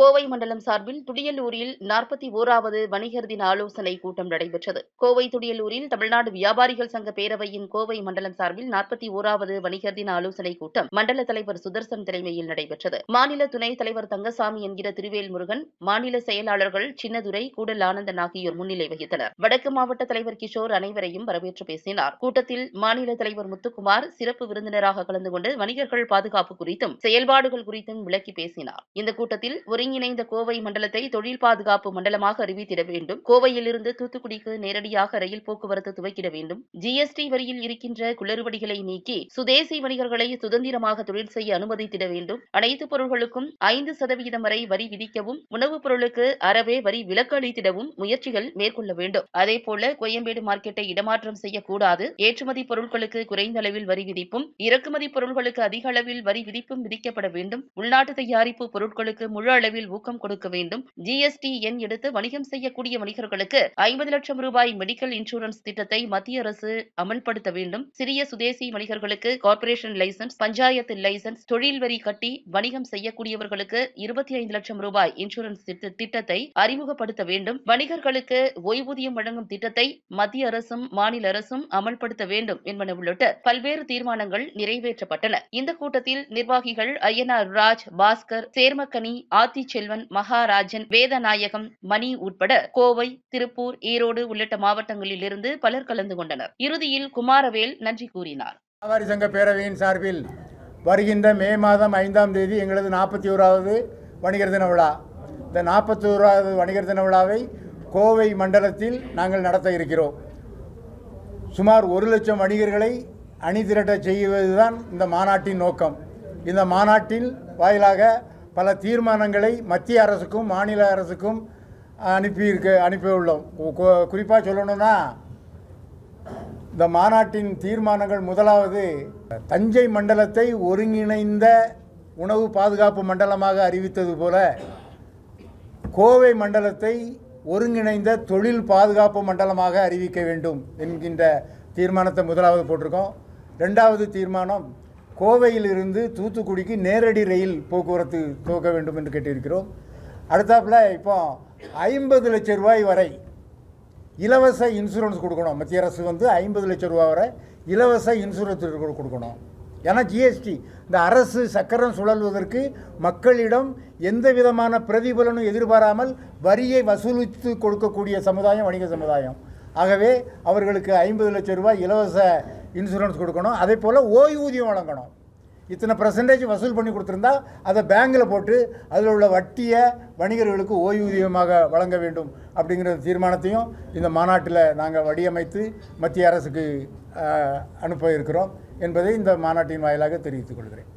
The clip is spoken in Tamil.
கோவை மண்டலம் சார்பில் துடியலூரில் நாற்பத்தி ஓராவது வணிகர் தின ஆலோசனை கூட்டம் நடைபெற்றது. கோவை துடியலூரில் தமிழ்நாடு வியாபாரிகள் சங்க பேரவையின் கோவை மண்டலம் சார்பில் நாற்பத்தி ஓராவது வணிகர் தின ஆலோசனை கூட்டம் மண்டல தலைவர் சுதர்சன் தலைமையில் நடைபெற்றது. மாநில துணைத் தலைவர் தங்கசாமி என்கிற திருவேல் முருகன் மாநில செயலாளர்கள் சின்னதுரை கூடல் ஆனந்தன் ஆகியோர் முன்னிலை வகித்தனர். வடக்கு மாவட்ட தலைவர் கிஷோர் அனைவரையும் வரவேற்று பேசினார். கூட்டத்தில் மாநில தலைவர் முத்துக்குமார் சிறப்பு விருந்தினராக கலந்து கொண்டு வணிகர்கள் பாதுகாப்பு குறித்தும் செயல்பாடுகள் குறித்தும் விளக்கி பேசினார். இந்த கூட்டத்தில் ஒருங்கிணைந்த கோவை மண்டலத்தை தொழில் பாதுகாப்பு மண்டலமாக அறிவித்திட வேண்டும். கோவையிலிருந்து தூத்துக்குடிக்கு நேரடியாக ரயில் போக்குவரத்து துவக்கிட வேண்டும். ஜிஎஸ்டி வரியில் இருக்கின்ற குளறுபடிகளை நீக்கி சுதேசி வணிகர்களை சுதந்திரமாக தொழில் செய்ய அனுமதித்திட வேண்டும். அனைத்து பொருட்களுக்கும் ஐந்து சதவிகிதம் வரை வரி விதிக்கவும் உணவுப் பொருளுக்கு அறவே வரி விலக்கு அளித்திடவும் முயற்சிகள் மேற்கொள்ள வேண்டும். அதேபோல கோயம்பேடு மார்க்கெட்டை இடமாற்றம் செய்யக்கூடாது. ஏற்றுமதி பொருட்களுக்கு குறைந்த அளவில் வரி விதிப்பும் இறக்குமதி பொருட்களுக்கு அதிக அளவில் வரி விதிப்பும் விதிக்கப்பட வேண்டும். உள்நாட்டு தயாரிப்பு பொருட்களுக்கு முழு அளவில் ஊக்கம் கொடுக்க வேண்டும். ஜிஎஸ்டி எண் எடுத்து வணிகம் செய்யக்கூடிய வணிகர்களுக்கு ஐம்பது லட்சம் ரூபாய் மெடிக்கல் இன்சூரன்ஸ் திட்டத்தை மத்திய அரசு அமல்படுத்த வேண்டும். சிறிய சுதேசி வணிகர்களுக்கு கார்ப்பரேஷன் லைசன்ஸ் பஞ்சாயத்து லைசன்ஸ் தொழில் வரி கட்டி வணிகம் செய்யக்கூடியவர்களுக்கு இருபத்தி ஐந்து லட்சம் ரூபாய் இன்சூரன்ஸ் திட்டத்தை அறிமுகப்படுத்த வேண்டும். வணிகர்களுக்கு ஓய்வூதியம் வழங்கும் திட்டத்தை மத்திய அரசும் மாநில அரசும் அமல்படுத்த வேண்டும் என்பன உள்ளிட்ட பல்வேறு தீர்மானங்கள் நிறைவேற்றப்பட்டன. இந்த கூட்டத்தில் நிர்வாகிகள் ஐயனார் ராஜ் பாஸ்கர் சேர்மக்கனி அதி ஆத்திச்செல்வன் மகாராஜன் வேதநாயகம் மணி உட்பட கோவை திருப்பூர் ஈரோடு உள்ளிட்ட மாவட்டங்களில் இருந்து பலர் கலந்து கொண்டனர். இறுதியில் குமாரவேல் நன்றி கூறினார். வியாபாரி சங்க பேரவையின் சார்பில் வருகின்ற மே மாதம் ஐந்தாம் தேதி எங்களது நாற்பத்தி ஓராவது வணிகர் தின விழா. இந்த நாற்பத்தி ஓராவது வணிகர் தின விழாவை கோவை மண்டலத்தில் நாங்கள் நடத்த இருக்கிறோம். சுமார் ஒரு லட்சம் வணிகர்களை அணிதிரட்ட செய்வதுதான் இந்த மாநாட்டின் நோக்கம். இந்த மாநாட்டில் வாயிலாக பல தீர்மானங்களை மத்திய அரசுக்கும் மாநில அரசுக்கும் அனுப்பியிருக்க அனுப்பியுள்ளோம். குறிப்பாக சொல்லணும்னா இந்த மாநாட்டின் தீர்மானங்கள் முதலாவது தஞ்சை மண்டலத்தை ஒருங்கிணைந்த உணவு பாதுகாப்பு மண்டலமாக அறிவித்தது போல கோவை மண்டலத்தை ஒருங்கிணைந்த தொழில் பாதுகாப்பு மண்டலமாக அறிவிக்க வேண்டும் என்கின்ற தீர்மானத்தை முதலாவது போட்டிருக்கோம். ரெண்டாவது தீர்மானம் கோவையிலிருந்து தூத்துக்குடிக்கு நேரடி ரயில் போக்குவரத்து துவக்க வேண்டும் என்று கேட்டிருக்கிறோம். அடுத்தாப்புல இப்போ ஐம்பது லட்சம் ரூபாய் வரை இலவச இன்சூரன்ஸ் கொடுக்கணும். மத்திய அரசு வந்து ஐம்பது லட்ச ரூபா வரை இலவச இன்சூரன்ஸ் கொடுக்கணும். ஏன்னா ஜிஎஸ்டி இந்த அரசு சக்கரம் சுழல்வதற்கு மக்களிடம் எந்த விதமான பிரதிபலனும் எதிர்பாராமல் வரியை வசூலித்து கொடுக்கக்கூடிய சமுதாயம் வணிக சமுதாயம். ஆகவே அவர்களுக்கு ஐம்பது லட்சம் ரூபாய் இலவச இன்சூரன்ஸ் கொடுக்கணும். அதே போல் ஓய்வூதியம் வழங்கணும். இத்தனை பர்சன்டேஜ் வசூல் பண்ணி கொடுத்துருந்தா அதை பேங்கில் போட்டு அதில் உள்ள வட்டியை வணிகர்களுக்கு ஓய்வூதியமாக வழங்க வேண்டும் அப்படிங்கிற தீர்மானத்தையும் இந்த மாநாட்டில் நாங்கள் வடிவமைத்து மத்திய அரசுக்கு அனுப்ப இருக்கிறோம் என்பதை இந்த மாநாட்டின் வாயிலாக தெரிவித்துக் கொள்கிறேன்.